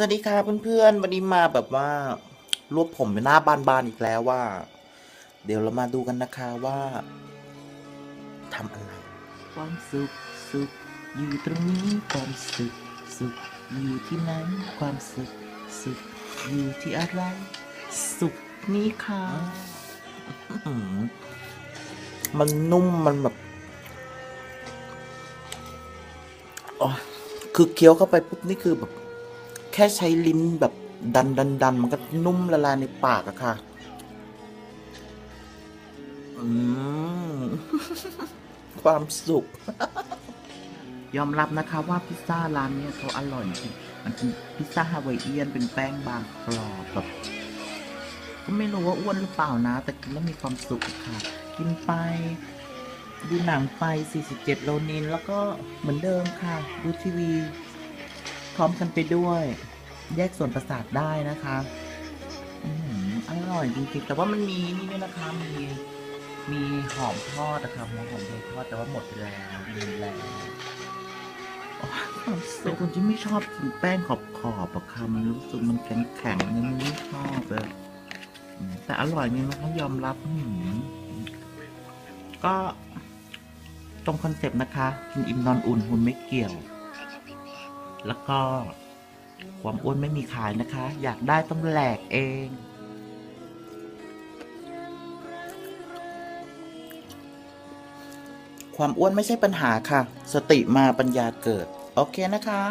สวัสดีค่ะเพื่อนๆ วันนี้มาแบบว่ารวบผมเป็นหน้าบานๆอีกแล้วว่า เดี๋ยวเรามาดูกันนะคะว่าทำอะไร ความสุขสุขอยู่ตรงนี้ความสุขสุขอยู่ที่ไหนความสุขสุขอยู่ที่อะไร สุขนี้ค่ะมันนุ่มมันแบบอ๋อคือเคี้ยวเข้าไปปุ๊บนี่คือแบบ ค่ใช้ลิ้นแบบดันดันดันมันก็นุ่มละลายในปากอะค่ะ อืม ความสุข ยอมรับนะคะว่าพิซซ่าร้านเนี้ยเขาอร่อยจริงมันเป็นพิซซ่าฮาวายเอียนเป็นแป้งบางกรอบแบบก็ไม่รู้ว่าอ้วนหรือเปล่านะ แต่กินแล้วมีความสุขค่ะ กินไป ดูหนังไป 47 โลนิน แล้วก็เหมือนเดิมค่ะ ดูทีวี พร้อมกันไปด้วย แยกส่วนประสาทได้นะคะอร่อยจริงๆแต่ว่ามันมีนี่ด้วยนะคะมีมีหอมทอดนะคะหัวหอมเบทอดแต่ว่าหมดแล้วมีแล้วโอ้ยเป็นคนที่ไม่ชอบกินแป้งขอบขอบอะค่ะมันรู้สึกมันแข็งแข็งๆเนี่ยไม่ชอบเลยแต่อร่อยจริงนะคะยอมรับอืมก็ตรงคอนเซปต์นะคะกินอิ่มนอนอุ่นหุ่นไม่เกี่ยว แล้วก็ ความอ้วนไม่มีขายนะคะ อยากได้ต้องแหลกเอง ความอ้วนไม่ใช่ปัญหาค่ะ สติมาปัญญาเกิด โอเคนะคะ